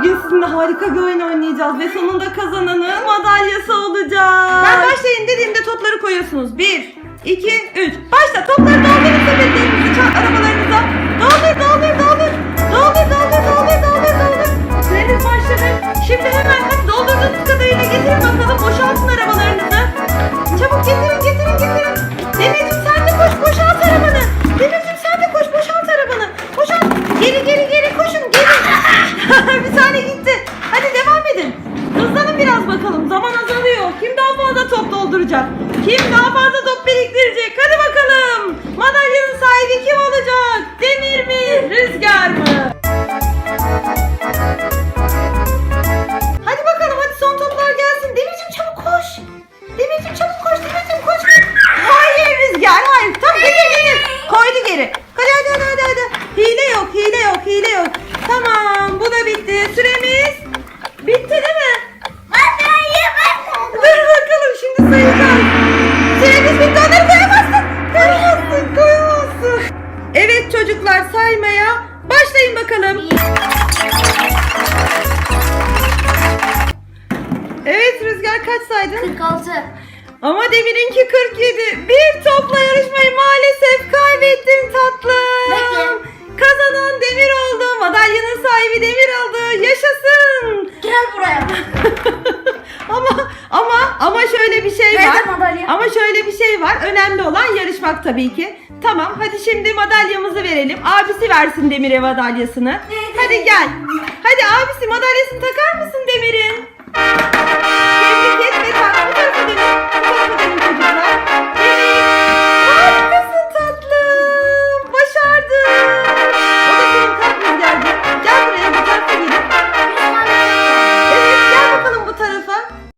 Bugün sizinle harika bir oyun oynayacağız ve sonunda kazananın madalyası olacak. Ben başlayın dediğimde topları koyuyorsunuz. 1, 2, 3. Başla topları dolduracak? Kim daha fazla sayacağız. Süremiz bitti onları koyamazsın. Koyamazsın koyamazsın. Evet çocuklar saymaya başlayın bakalım. Evet Rüzgar kaç saydın? 46. Ama Demir'inki 47. Bir topla yarışmayı maalesef kaybettin tatlım. Bekle. Kazanan Demir oldu. Madalyanın sahibi Demir oldu. Yaşasın. Gel buraya. ama şöyle bir şey Nerede var. madalya? Ama şöyle bir şey var. Önemli olan yarışmak tabii ki. Tamam hadi şimdi madalyamızı verelim. Abisi versin Demir'e madalyasını. Hadi gel. Hadi abisi madalyasını takar mısın Demir'in?